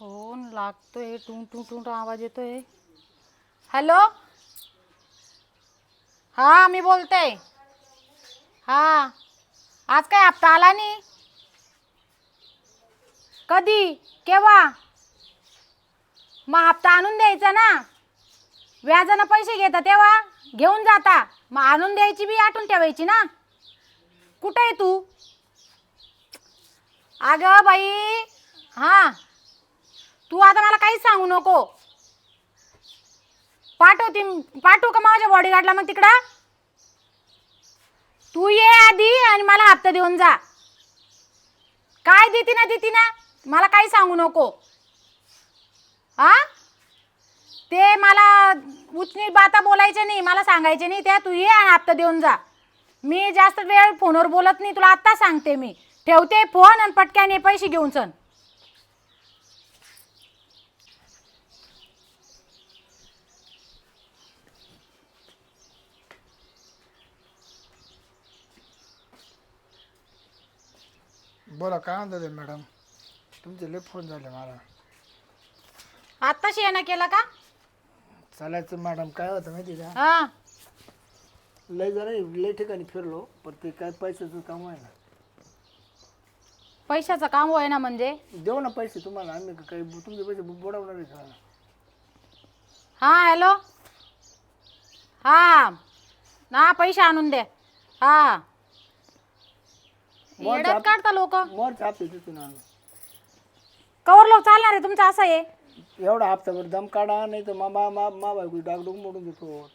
Phone लागतोय टुंग टुंग टुंग आवाज येतोय. हॅलो? हा मी बोलते. हा. आज काय हप्ता आला नाही? कधी? केव्हा? मग हप्ता आणून द्यायचा ना. व्याजानं पैसे घेता तेव्हा? घेऊन जाता. मग आणून द्यायची बी आठवून ठेवायची ना. कुठं आहे तू? अगं बाई. हां. तू आता मला काहीच सांगू नको. पाठवते पाठवू का माझ्या बॉडीगार्डला मग तिकडं? तू ये आधी आणि मला हप्ता देऊन जा. काय देते ना देते ना मला काही सांगू नको. हा ते मला उचनी बाता बोलायचे नाही मला सांगायचे नाही त्या तू ये आणि हप्ता देऊन जा. मी जास्त वेळ फोनवर बोलत नाही तुला आत्ता सांगते मी. ठेवते फोन आणि पटक्याने पैसे घेऊन चल. बोला काय म्हणतात मॅडम? तुमचे लय फोन झाले मला. आत्ताशी येणं केलं का? चालायचं मॅडम काय होतं माहिती का? हा. लय जरा लय ठिकाणी फिरलो पण ते काय पैशाचं काम आहे ना. पैशाचं काम होय ना म्हणजे? देऊ ना पैसे तुम्हाला आम्ही का काही तुमचे पैसे बुडवणार आहे का? हा हॅलो. हा. ना पैसे आणून दे. हा. येड्यात काढता लोक. तिथून कवर लोक चालणार आहे तुमचं असं आहे. एवढा हप्ताभर दम काढा नाही तर मामा मा मा बायको डागडूग मोडून देतो.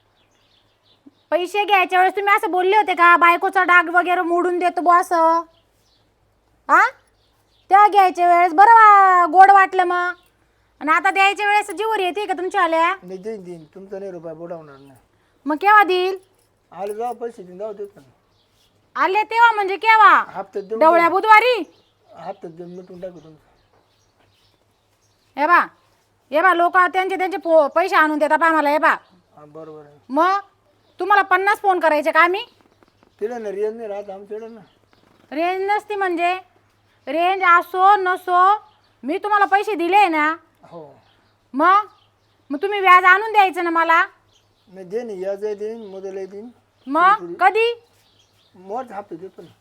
पैसे घ्यायच्या वेळेस तुम्ही असं बोलले होते का बायकोचा डाग वगैरे मोडून देतो बो असं? हा? त्या घ्यायच्या वेळेस बरं वा- गोड वाटलं मग. आणि आता द्यायच्या वेळेस जीवर येते का तुमच्या आल्या नाही देईन देईन. तुमचा नाही रुपया बुडवणार नाही. मग केव्हा देईल? आले जाऊ पैसे देऊन जाऊ देतो ना आले तेव्हा म्हणजे केव्हा? हप्त्यात देऊन डवळ्या बुधवारी? हप्त्यात देऊन मिटून टाकू तुमचं. हे बा हे बा लोक त्यांचे त्यांचे पो पैसे आणून देतात बा मला हे बा. हा बरोबर आहे. मग तुम्हाला पन्नास फोन करायचे का आम्ही? तिला ना रियाज नाही राहत आमच्याकडे ना. रेंज नसती म्हणजे. रेंज असो नसो मी तुम्हाला पैसे दिले ना. हो. मग? मग तुम्ही व्याज आणून द्यायचं ना मला? देईन देईन देईन. मग? कधी? मोर हप्ते देतो ना.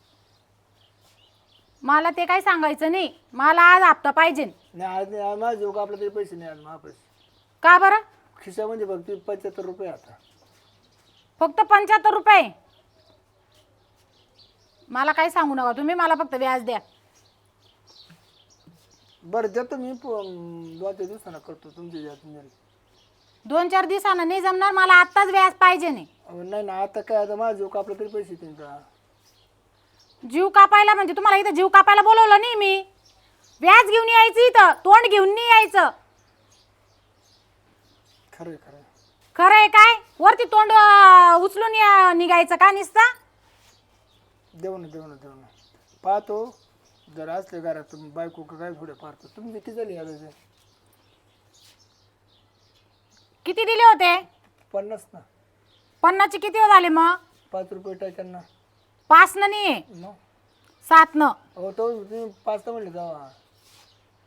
मला ते काही सांगायचं नाही. मला आज हप्ता पाहिजे. नाही आज नाही माझा जोग आपला तरी पैसे नाही आज का बरं? खिशामध्ये फक्त पंच्याहत्तर रुपये आता. फक्त पंच्याहत्तर रुपये? मला काही सांगू नका तुम्ही मला फक्त व्याज द्या. बरं देतो मी प- दोन चार दिवसानं करतो तुमच्या यातून जाईल दोन चार दिवसानं नाही जमणार मला आत्ताच व्याज पाहिजे नाही. अहो, नाही ना आता काय आता माझा आपला तरी पैसे का? जीव कापायला म्हणजे तुम्हाला इथं जीव कापायला बोलवलं नाही मी. व्याज घेऊन यायचं इथं तोंड घेऊन नाही यायचं. खरं आहे, खरं आहे. खरं आहे काय? वरती तोंड अं, उचलून या निघायचं का निसता? देऊ ना देऊ ना देऊ ना. पाहतो जर असले घरात तुम्ही बायको का काय थोडे पाहतो तुमची किती झाली किती दिले होते? पन्नास ना. पन्नासचे किती हो झाले मग? पाच रुपये टाक्यांना पाच न? नाही मग? सात न अहो तो तुम्ही पाच तर म्हणले जावा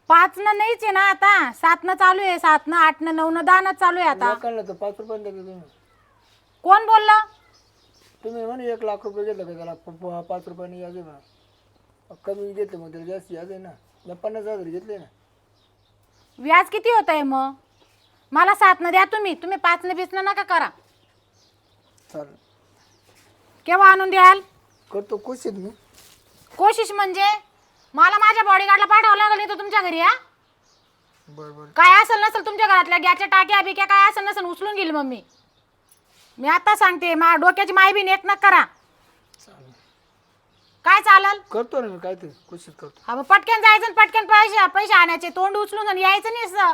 पाच न नाहीच आहे ना आता. सात न चालू आहे. सात न आठ न नऊ न दहा न चालू आहे आता. लोकांना तर पाच रुपये देतो तुम्ही. कोण बोललं? तुम्ही म्हणे एक लाख रुपये घेतलं का त्याला. प- प- पाच रुपयाने ना कमी घेतलं मग त्याला जास्त याद आहे ना. मी पन्नास हजार घेतले ना. व्याज किती होत आहे मग? मला सात न द्या तुम्ही. तुम्ही पाच न बीस न नका करा. चालेल. केव्हा आणून द्याल? करतो कोशिश मी. कोशिश म्हणजे? मला माझ्या बॉडीगार्डला पाठवावं लागेल नाही तर तुमच्या घरी या बरं बरं. काय असेल नसेल तुमच्या घरातल्या गॅसच्या टाक्या बिक्या काय असेल नसेल उचलून घेईल मम्मी मी आता सांगते मा डोक्याची माय बी नेट न करा. चालेल. काय चालल? करतो ना मी काहीतरी कोशिश करतो. हा मग पटकन जायचं आणि पटकन पैसे पैसे आणायचे तोंड उचलून आणि यायचं नाही असं.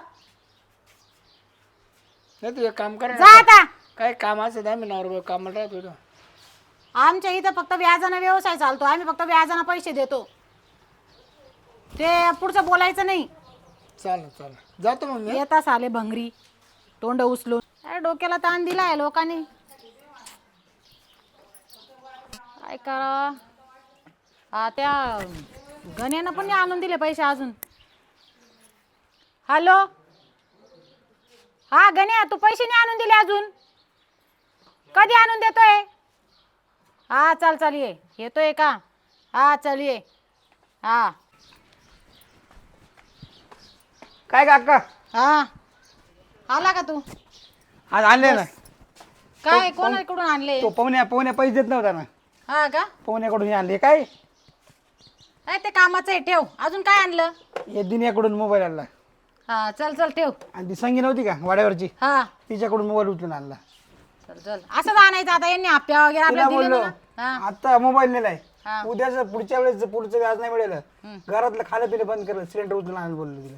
नाही तू एक काम करा जा आता. काय काम नवरा कामाला राहतो ना आमच्या इथं फक्त व्याजानं व्यवसाय चालतो. आम्ही फक्त व्याजानं पैसे देतो. ते पुढचं बोलायचं नाही. चालेल चालेल. जातो मग मी येताच आले भंगरी. तोंड उचलून. अरे डोक्याला ताण दिलाय लोकांनी. काय करा? हा त्या गण्यानं पण नाही आणून दिले पैसे अजून. हॅलो? हा गण्या तू पैसे नाही आणून दिले अजून? कधी आणून देतोय? हा चाल चाल ये. येतोय का? हा चल ये. हा. काय काका? हा. आला का तू? आज आणले ना. काय कोणाकडून आणले? तो पाहुण्या पाहुण्या पैसे देत नव्हता ना. हा का? पाहुण्याकडून हे आणले. काय? काय ते कामाचं आहे ठेव. अजून काय आणलं? हे दिन्याकडून मोबाईल आणला. हा चल चल ठेव. आणि ती संगी नव्हती का वाड्यावरची? हा. तिच्याकडून मोबाईल उचलून आणला. चल चल. असंच आणायचं आता यांनी आप्या वगैरे तिला आपल्याला दिले बोललो ना? हा. आता मोबाईल नेलाय. हा. उद्याच पुढच्या वेळेस पुढचं व्याज नाही मिळालं घरातलं खाणं पिणं बंद केलं सिलेंडर उचलून आणायला बोललो तिला.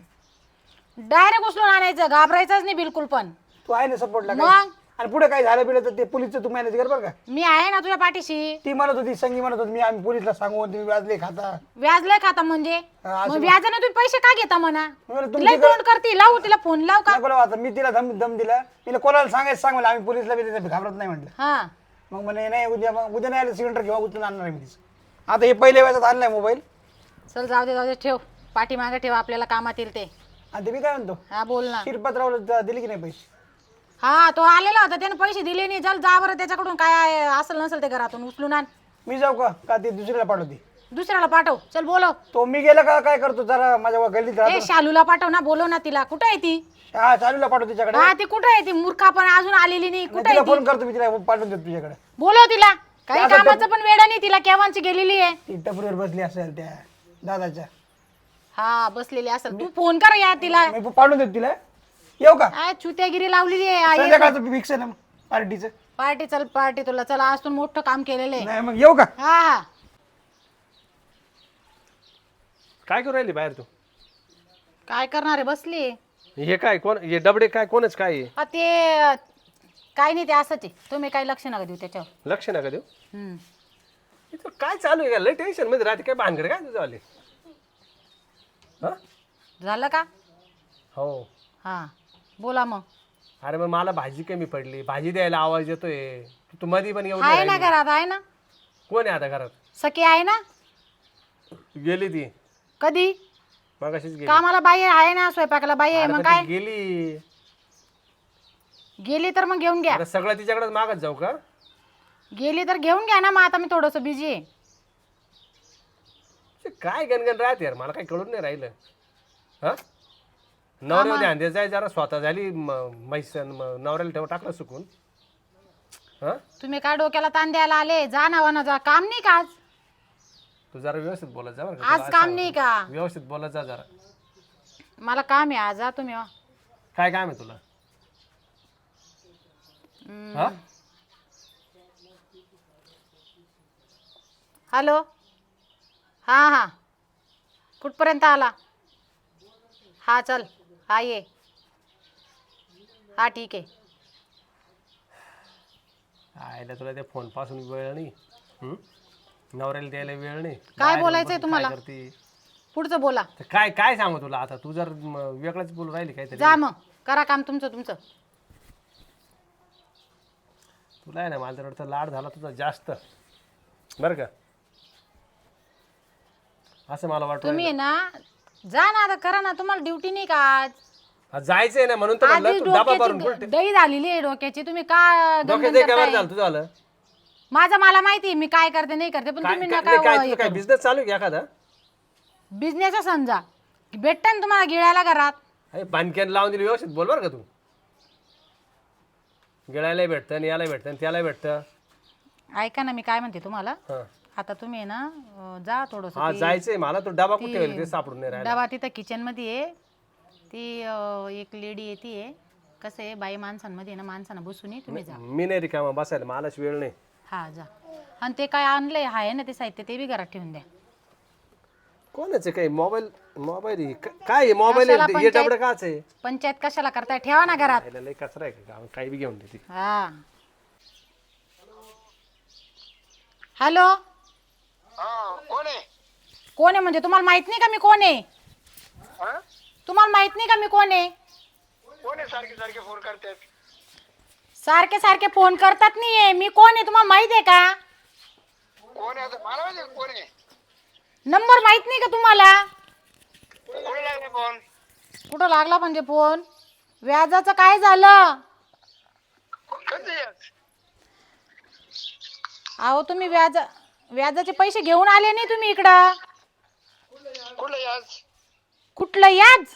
डायरेक्ट उचलून आणायचं घाबरायचंच नाही बिलकुल पण. तू आहे ना सपोर्टला मग? आणि पुढे काय झालं पिलं तर ते पोलीसचं तू मॅनेज कर बरं का. मी आहे ना तुझ्या पाठीशी. ती म्हणत होती संगी म्हणत होती मी आम्ही पोलीसला सांगू तुम्ही व्याजले खाता. व्याज लय खाता म्हणजे? हा, असं मग व्याजाने तुम्ही पैसे का घेता म्हणा? म्हणलं तुमची लय तोंड करते लावू तिला फोन लाव का? बोला आता मी तिला दम दम दिला. तिला कोणाला सांगायचं सांग मला आम्ही पोलीसला बी त्याच्या घाबरत नाही म्हटलं हा. मग म्हणे नाही उद्या मग उद्या नाही आलं सिलेंडर घेऊन उचलून आणणार आहे मी तिचं. आता हे पहिल्या वेळात आणलाय मोबाईल. चल जाऊ दे जाऊ दे ठेव. पाठीमागे ठेव आपल्याला कामात येईल ते. आणि ते मी काय म्हणतो? हा बोल ना. शिरपतरावला दिले की नाही पैसे? हा तो आलेला होता त्याने पैसे दिले नाही. चल जा बरं त्याच्याकडून काय आहे, असेल नसेल ते घरातून उचलून आण. मी जाऊ का? का ते दुसऱ्याला पाठवते? दुसऱ्याला पाठव. चल बोलव. तो मी गेला का? काय करतो? जरा माझ्या गल्लीत ए शालूला पाठव ना बोलव ना तिला. कुठं आहे ती? हा चालूला पाठवतो तिच्याकडे. हा ती कुठं आहे ती? मूर्खा पण अजून आलेली नाही. कुठं तिला आहे फोन करतो मी तिला पाठवून देतो तुझ्याकडे. बोलव तिला. काही कामाचं पण वेळ नाही तिला केव्हाची गेलेली आहे? ती टपरीवर बसली असेल त्या दादाच्या. हा बसलेली असेल. तू फोन कर या तिला. मी पाठवून देतो तिला. येऊ का? काय चुत्यागिरी लावलेली आहे आई. संध्याकाळचं फिक्स आहे ना पार्टीचं. पार्टी चल पार्टी तुला. चला आज तू मोठं काम केलेलं आहे. नाही मग येऊ का? हा हा. काय करू राहिली बाहेर तू? काय करणार आहे? बसली हे काय कोण हे डबडे काय कोणच काय आहे? हा, ते काय नाही ते असंच आहे. तुम्ही काही लक्ष नका देऊ त्याच्यावर. लक्ष नका देऊ? हम्म. इथं काय चालू आहे? का लय टेन्शनमध्ये राहते. काय भानगड काय तुझं आले हा? झालं का? हो. हा. बोला मग. अरे मग मला भाजी कमी पडली. भाजी द्यायला आवाज येतोय. तू पण येऊन आहे ना घरात आहे ना? कोण आहे आता घरात? सखी आहे ना? गेली ती. कधी? मग अशीच गेली. कामाला बाई आहे ना स्वयंपाकाला बाई आहे अरे मग पण काय? गेली? गेली तर मग घेऊन घ्या. सगळं तिच्याकडेच मागत जाऊ का? गेली तर घेऊन घ्या ना मग आता मी थोडंसं बिझी आहे. ते काय गणगण राहते यार? मला काही कळून नाही राहिलं. हा? नवऱ्यावर ध्यान आहे जरा स्वतः झाली म- म्हैस अन म- नवऱ्याला ठेव टाकलं सुकून. हा? तुम्ही काय डोक्याला ताण द्यायला आले? जा ना वना जा. काम नाही का आज? तू जरा व्यवस्थित बोलत जा बरं का आज काम नाही का? व्यवस्थित बोलत जा जरा. मला काम आहे आज जा तुम्ही वा. काय काम आहे तुला? हा? हॅलो? हां हां. कुठपर्यंत आला? हा चल. हा ये. हा ठीक आहे. आयला तुला त्या फोनपासून वेळ नाही. हं? नवऱ्याला द्यायला वेळ नाही. काय बोलायचंय तुम्हाला? काय करते? पुढचं बोला. तर काय काय सांगू तुला आता? तू जर म, वेगळंच बोलू राहिली काहीतरी. जा मग. करा काम तुमचं तुमचं. तुला आहे ना माझ्या वाटतं लाड झाला तुझा जास्त. बरं का? असं मला वाटतं. तुम्ही आहे ना जा ना आता करा ना. तुम्हाला ड्युटी नाही का आज? जायचंय ना म्हणून तर आधी म्हणलं तू डबा भरून डोक्याची कुठे दही झालेली आहे डोक्याची. तुम्ही का डोक्याचं काय करताय? झालं तुझं आलं माझं मला माहिती आहे मी काय करते नाही करते पण काय तुम्ही काय नका नाही, काय तुझं काय बिझनेस चालू आहे का एखादा? बिझनेस समजा. भेटतं ना तुम्हाला गिळायला घरात. अरे बांधक्यान लावून दिली व्यवस्थित बोल बरं का तू. गिळायला भेटतं आणि याला भेटतं आणि त्याला भेटतं. ऐका ना मी काय म्हणते तुम्हाला? हां. आता तुम्ही आहे ना अं, जा थोडस हा जायचंय मला तो डबा कुठे ते सापडून नाही राहिला. डबा तिथं किचनमध्ये आहे. ती अं, एक लेडी येते कसं आहे बाई माणसांमध्ये आहे ना माणसांना बसून ये तुम्ही जा. मी नाही रिकामा बसायला मलाच वेळ नाही. हा जा. आणि ते काय आणलंय आहे ना ते साहित्य ते बी घरात ठेवून द्या. कोणाचं काय मोबाईल मोबाईल काय मोबाईल हे? डबडं काच आहे? पंचायत कशाला करताय? ठेवा ना घरात. लय कचरा आहे का? गावात? काही बी घेऊन देते. हा. हॅलो? कोण आहे? कोण आहे म्हणजे? तुम्हाला माहीत नाही का मी कोण आहे? हा? तुम्हाला माहीत नाही का मी कोण आहे? कोण आहे सारखे सारखे फोन करतात? सारखे सारखे फोन करतात नाहीये. मी कोण आहे तुम्हाला माहीत आहे का? कोण आहे आता? मला माहिती आहे कोण आहे. नंबर माहीत नाही का तुम्हाला? कोणी लागले फोन? कुठं लागला म्हणजे फोन? व्याजाचं काय झालं? अहो तुम्ही व्याज व्याजाचे पैसे घेऊन आले नाही तुम्ही इकडं? कुठलं याच कुठलं याज?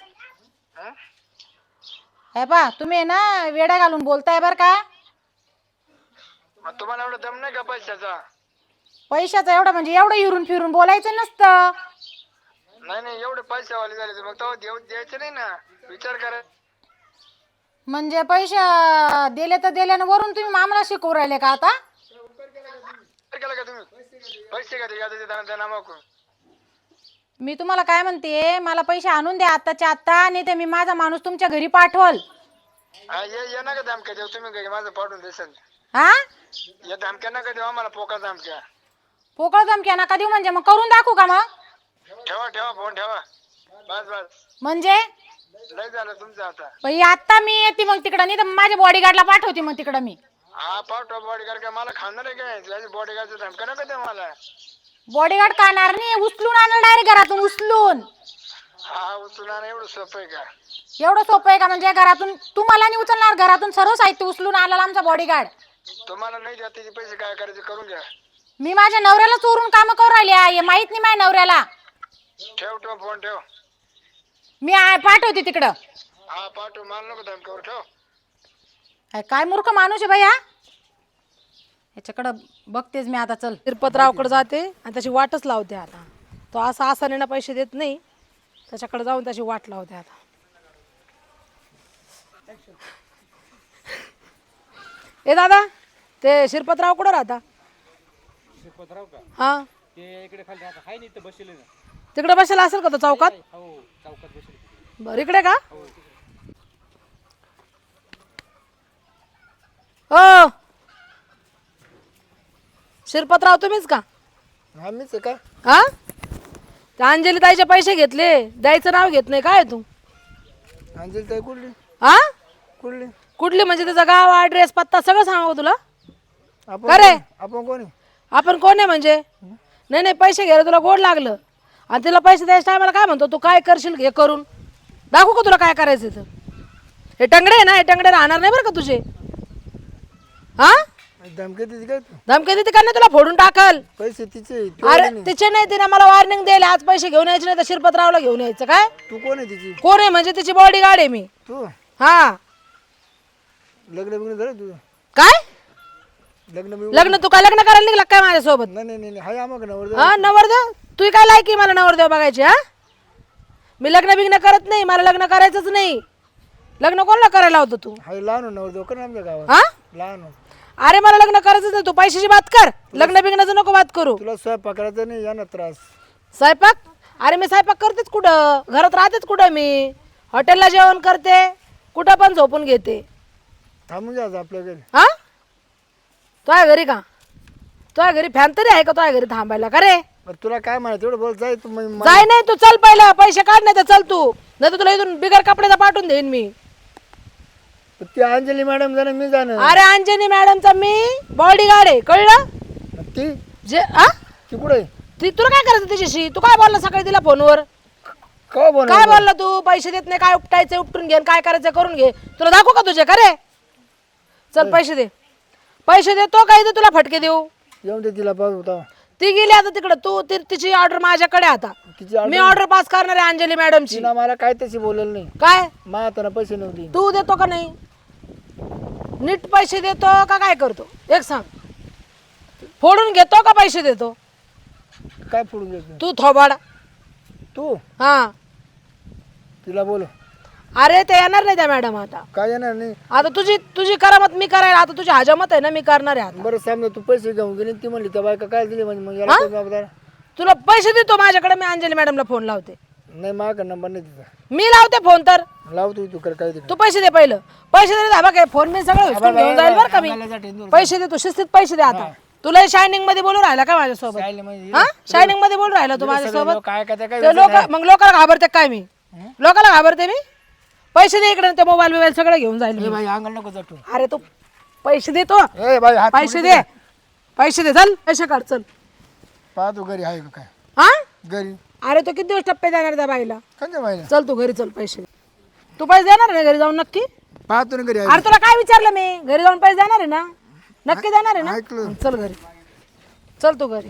हे? पा तुम्ही आहे ना वेड्या घालून बोलताय बर का? मग तुम्हाला एवढं दम नाही का पैशाचा? पैशाचं एवढं म्हणजे एवढं हिरून फिरून बोलायचं नसतं. नाही नाही एवढे पैशावाले झाले तर मग तेव्हा देऊ द्यायचे नाही ना. विचार करा. म्हणजे पैसे दिले तर दिले आणि वरून तुम्ही मामला शिकवू राहिले का आता? केला का तुम्ही? पैसे का ते मी तुम्हाला काय म्हणते मला पैसे आणून द्या आत्ताच्या आत्ता आणि ते मी माझा माणूस तुमच्या घरी पाठवल. हा, ये ये नका धमक्या देऊ तुम्ही काही माझं पाठवून देसाल हा? या धमक्या नका देऊ आम्हाला पोका धमक्या. पोकळ धमक्या नका देऊ म्हणजे मग करून दाखवू का मग? ठेवा ठेवा फोन ठेवा. बस बस. म्हणजे? लय झालं तुमचं आता. बाई आता मी येते मग तिकडं नाही तर माझ्या बॉडीगार्डला पाठवते मग तिकडं मी. हा पाठवा बॉडीगार्ड काय मला खाणार आहे काय? त्याची बॉडीगार्डचं धमक्या नका देऊ मला. बॉडीगार्ड काढणार नाही उचलून आणलं डायरेक्ट घरातून उचलून. हा उचलणार एवढं सोपं आहे का? एवढं सोपं आहे का? म्हणजे घरातून तुम्हाला नाही उचलणार घरातून सर्व साहित्य उचलून आला आमचा बॉडीगार्ड तुम्हाला नाही द्या त्याचे पैसे काय करायचे करून घ्या. मी माझ्या नवऱ्याला चोरून काम करू राहिले हे माहीत नाही माझ्या नवऱ्याला. ठेव ठेव फोन ठेव. मी आ- पाठवते तिकडं. हा पाठव मला नको धमक्यावर ठेव. काय- काय मूर्ख माणूस आहे बाई हा? ह्याच्याकडं बघतेच मी आता चल. तिरुपतरावकडे जाते आणि त्याची वाटच लावते आता. तो असा आसाने ना पैसे देत नाही. त्याच्याकडे जाऊन त्याची वाट लावते आता. ए दादा ते शिरपतराव कुठं राहता? हा? तिकडे बसेला असेल का तो चौकात? बर इकडे का? हो. शिरपतराव तुम्हीच का? मीच आहे का? हा? त्या अंजली ताईचे पैसे घेतले द्यायचं नाव घेत नाही काय तू? अंजली ताई कुठली? हा? कुठली? कुठली म्हणजे त्याचा गाव ऍड्रेस पत्ता सगळं सांगावं तुला? आपण का रे? कोण- आपण कोणी आपण कोण आहे म्हणजे? नाही नाही पैसे घ्यायला तुला गोड लागलं. आणि तिला पैसे द्यायच्या टायमाला काय म्हणतो? तू काय करशील हे करून. दाखवू का तुला काय करायचं तर हे टंगडे आहे ना हे टंगडे राहणार नाही बरं का तुझे. हा? धमकी देते काय तू धमकी देते का नाही? तुला फोडून टाकल. पैसे तिचे तू अरे तिचे नाही तिने मला वॉर्निंग द्यायला आज पैसे घेऊन यायचे नाही तर शिरपतरावला घेऊन यायचं काय? तू कोण आहे तिची? कोण आहे? म्हणजे तिची बॉडी गार्ड आहे मी. तू? हा. लग्न बिग्न झालं तुझं? काय? लग्न बिग्न लग्न तू काय लग्न करायला निघला काय माझ्यासोबत? नाही नाही नाही हाय नवर हा नवरदेव? तू काय लायकी मला नवरदेव बघायची हा? मी लग्न बिग्न करत नाही. मला लग्न करायचंच नाही. लग्न कोणाला करायला होतं तू? हाय लहान नवर देऊ कर आमच्या गावात. हा? लहान अरे मला लग्न करायचंच नाही तू पैशाची बात कर. लग्न बिग्नाचं नको बात करू. तुला स्वयंपाक करायचा नाही या ना त्रास. स्वयंपाक? अरे मी स्वयंपाक करतेच कुठं? घरात राहतेच कुठं मी? हॉटेलला जेवण करते कुठं पण झोपून घेते. थांबून जायचं आपल्या घरी. हा? तुझ्या घरी का? तुझ्या घरी फॅन तरी आहे का तुझ्या घरी थांबायला? का रे? बरं तुला काय म्हणा तेवढं बोल जाय तू मग जाय नाही तू चल पहिला पैसे काढ नाही तर चल तू. नाही तर तुला इथून बिगर कपड्याचा पाठवून देईन मी. ती अंजली मॅडम जाणं मी जाणं. अरे अंजनी मॅडमचा मी बॉडी गार्ड आहे कळलं? ती? जे आ? ती कुठे ती तुला काय करायचं तिच्याशी? तू काय बोलला सकाळी तिला फोनवर? का काय बोलला तू? पैसे देत नाही काय उपटायचं उपटून घे आणि काय करायचं करून घे. तुला दाखवू का तुझे? का रे चल पैसे दे. पैसे देतो काही तर तुला फटके देऊ? येऊन दे तिला पाहू होता ती गेली आता तिकडं. तू ती- तिची ऑर्डर माझ्याकडे आता. तिची मी ऑर्डर पास करणार आहे अंजली मॅडमची. तिला मला काय तशी बोलेल नाही. काय? मा आता पैसे नव्हती. तू देतो का नाही? नीट पैसे देतो का काय करतो? एक सांग. फोडून घेतो का पैसे देतो? काय फोडून देतो? तू थोबाड. तू? हा. तिला बोल. अरे ते येणार नाही त्या मॅडम आता. काय येणार नाही? आता तुझी तुझी करामत मी करायला आता तुझी हजामत आहे ना मी करणार आहे आता. बरं समजा तू पैसे घेऊन गेली ती म्हणली त्या बायका काय दिली? म्हणजे मग तुला पैसे देतो माझ्याकडे मी अंजली मॅडमला फोन लावते. नाही माझा नंबर नाही तिचा मी लावते फोन तर. लावतो तू कर काय तू पैसे दे पहिलं. पैसे दे रे बघ फोन मी सगळं उचलून घेऊन जाईल बरं का मी. पैसे दे तू शिस्तीत पैसे दे आता. तुला शायनिंगमध्ये बोलू राहिला का माझ्यासोबत? हा? शायनिंगमध्ये बोलू राहिला तू माझ्यासोबत? काय काय काय ते लोक मग लोकांना घाबरते काय मी? लोकांना घाबरते मी? पैसे दे इकडे ते मोबाईल बिबाईल सगळं घेऊन जाईल मी. नको अरे तू पैसे देतो ए हात पैसे दे. पैसे दे चल पैसे काढ चल. पाहा तू घरी आहे का काय? हा? घरी. अरे तो किती दिवस टप्पे देणार त्या बाईला? चल तू घरी चल पैसे. तू पैसे देणार आहे ना घरी जाऊन नक्की? पाहतो ना घरी अरे तुला काय विचारलं मी? घरी जाऊन पैसे देणार आहे ना? नक्की देणार आहे ना? ऐकलं. चल घरी. चल तू घरी.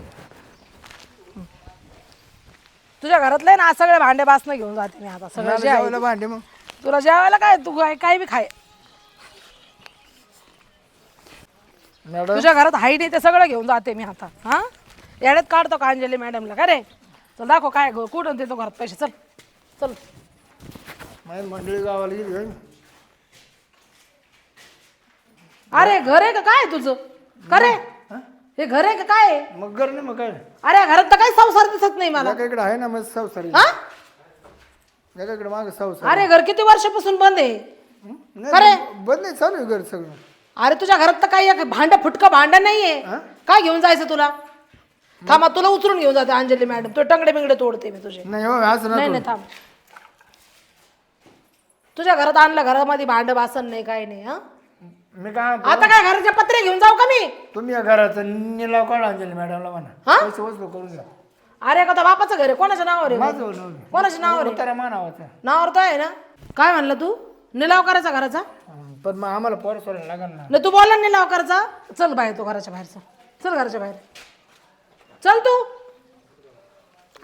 तुझ्या घरातले ना आज सगळे भांडे बासनं घेऊन जाते मी आता सगळं जे आहे जेवायला भांडे मग. तुला जेवायला काय? तू काय काय बी खाय. मॅडम? तुझ्या घरात हाई नाही ते सगळं घेऊन जाते मी आता हा? याड्यात काढतो का अंजली मॅडमला? का रे? चल दाखव काय गो- कुठून देतो घरात पैसे चल चल. मंडळी गावाला गेली होय. अरे घर आहे का? काय तुझं? रे हे? घर आहे का? काय आहे? मग घर नाही मग काय? अरे घरात तर काही संसार दिसत नाही मला. इकडे आहे ना मग संसारी. हा? इकडे मागे संसार. अरे घर किती वर्षापासून बंद आहे? नाही, अरे बंद नाही चालू आहे घर सगळं. अरे तुझ्या घरात तर काही भांड फुटकं भांड नाहीये. काय घेऊन जायचं तुला? थांबा तुला उचलून घेऊन जाते अंजली मॅडम. तू टंगडे बिंगडे तोडते मी तुझे. नाही हो असं नाही थांब. तुझ्या घरात आणलं घरामध्ये भांड बासन नाही काय नाही हा? मी काय म्हणतो, आता काय घराचे पत्रे घेऊन जाऊ का मी? तुम्ही या घराचा निलाव काढा अंजली मॅडमला म्हणा. हा? पैसे वसूल करून घ्या. अरे का बापाचं घर आहे कोणाच्या नावावर आहे? माझं कोणाच्या नावावर आहे? उतारा मानावाचा. नावावर तर आहे ना? काय म्हणलं तू? निलाव करायचा घराचा? हं, पण मग आम्हाला पोर सोडायला लागेल ना. नाही तू बोलला ना निलाव करायचा. चल बाहेर तू घराच्या बाहेर चल. चल घराच्या बाहेर चल तू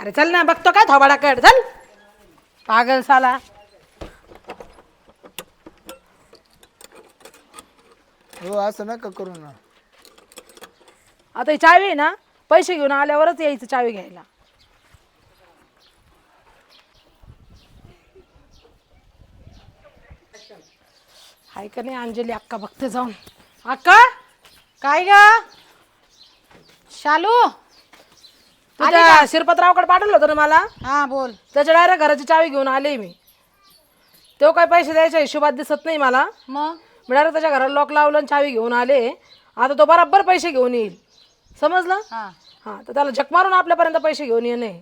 अरे चल ना बघतो काय थोबाडा कड चल. पागल साला. हो असं नका करू ना. आता ही चावी आहे ना पैसे घेऊन आल्यावरच यायचं चावी घ्यायला. हाय का नाही अंजली अक्का बघते जाऊन. अक्का काय ग? शालू? तुझ्या शिरपतरावकडे पाठवलं होतं ना मला? हा बोल. त्याच्या डायरेक्ट घराची चावी घेऊन आले मी. तो काय पैसे द्यायच्या हिशोबात दिसत नाही मला. मग? मी डायरेक्ट त्याच्या घराला लॉक लावलं आणि चावी घेऊन आले. आता तो बराबर पैसे घेऊन येईल. समजलं? हा. हां तर त्याला झक मारून आपल्यापर्यंत पैसे घेऊन येणे.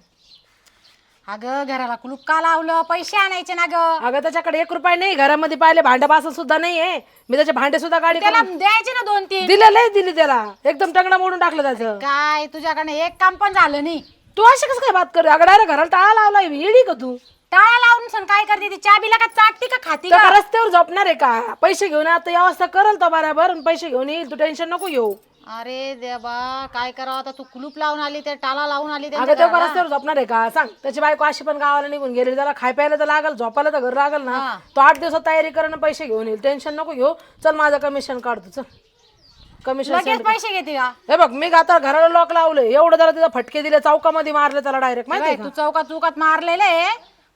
अगं घराला कुलूप का लावलं पैसे आणायचे ना ग. अगं त्याच्याकडे एक रुपये नाही घरामध्ये पाहिले भांडे बासन सुद्धा नाही आहे मी त्याचे भांडे सुद्धा गाडी त्याला द्यायचे ना दोन तीन. दिले लय दिली त्याला. एकदम टंगडा मोडून टाकलं त्याचं. काय तुझ्याकडनं एक काम पण झालं नाही. तू अशी कसं काय बात कर अगं डायरेक्ट घराला टाळा लावलाय येडी का तू. टाळा लावून सण काय करते ती? चाबीला का चाटती का खाती का रस्त्यावर झोपणार आहे का? पैसे घेऊन आता अवस्था करल तो बराबर पैसे घेऊन येईल. तू टेन्शन नको घेऊ. अरे देवा काय करावं आता? तू कुलूप लावून आली ते टाळा लावून आली अगं त्यांच्या तो घराला. रस्त्यावर झोपणार आहे का? सांग. त्याची बायको अशी पण गावाला निघून गेली त्याला खाय प्यायला तर लागल झोपायला तर घर लागल ना. हा. तो आठ दिवसात तयारी करणं पैसे घेऊन येईल. टेन्शन नको घेऊ. चल माझं कमिशन काढतो चल. कमिशन लगेच पैसे घेते का? हे बघ मी आता घराला लॉक लावले एवढं त्याला तिथं फटके दिले चौकामध्ये मारले त्याला डायरेक्ट माहिती तू चौकात चौकात मारलेले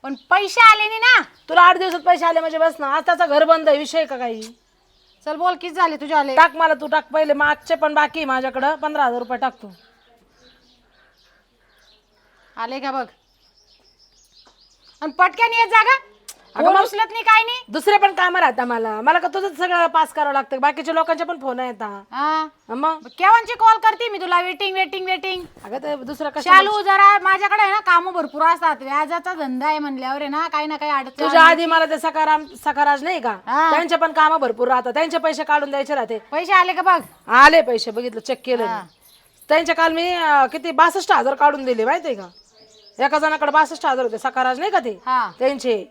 पण पैसे आले नाही ना. तुला आठ दिवसात पैसे आले म्हणजे बस ना. आज त्याचा घर बंद आहे विषय का काही? चल बोल किती झाले तुझे आले? टाक मला तू टाक पहिले मागचे पण बाकी आहे माझ्याकडं. पंधरा हजार रुपये टाक तू. आले का बघ? आणि पटक्यान येत जागा. फोन उचलत नाही काय नाही. दुसरे पण कामं राहतात मला. मला का तुझं सगळं पास करावं लागतं? बाकीच्या लोकांचे पण फोन येतात हा. मग? केव्हाची कॉल करते मी तुला? वेटिंग वेटिंग वेटिंग अगं ते दुसरं कसं शालू जरा माझ्याकडे आहे ना काम भरपूर असतात. व्याजाचा धंदा आहे म्हणल्यावर आहे ना काही ना काही अडचण तुझ्या आधी मला ते सकाराम सकाराज नाही का? हा. त्यांचे पण कामं भरपूर राहतात. त्यांचे पैसे काढून द्यायचे राहते. पैसे आले का बघ? आले पैसे बघितलं चेक केलं मी. त्यांच्या काल मी अं, किती बासष्ट हजार काढून दिले माहितीये का? एका जणाकडे बासष्ट हजार होते. सकाराज नाही का ते? हा. त्यांचे.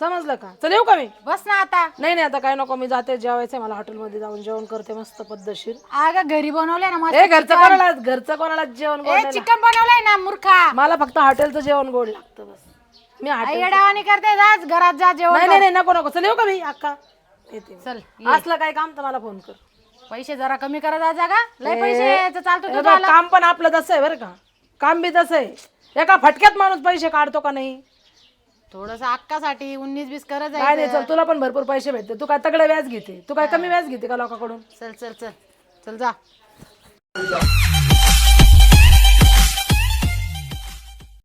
समजलं का? चल येऊ का मी? बस ना आता. नाही नाही आता काय नको मी जाते जेवायचंय मला हॉटेलमध्ये जाऊन जेवण करते मस्त पद्धतशीर. अगं घरी बनवलंय ना मस्त ए घरचं कोणाला घरचं कोणाला जेवण गोड ए नाही चिकन बनवलंय ना मूर्खा. लागत. मला फक्त हॉटेलचं जेवण गोड लागतं बस. मी हॉटेल येडावानी करते जाच घरात जा जेवण नाही नाही नाही, नको नको. चल येऊ का मी अक्का? येते चल असलं काय काम तर मला फोन कर. पैसे जरा कमी करा जा जागा लय पैसे चालतो हे तुझं बघ, काम पण आपलं तसं आहे बरं का. काम बी तसं आहे. एका फटक्यात माणूस पैसे काढतो का नाही? थोडस अक्कासाठी उन्नीस बीस करत काय नाही जायचं. चल तुला पण भरपूर पैसे भेटते. तू काय तगडे व्याज घेते? तू काय कमी व्याज घेते का लोकांकडून? चल चल चल. चल जा.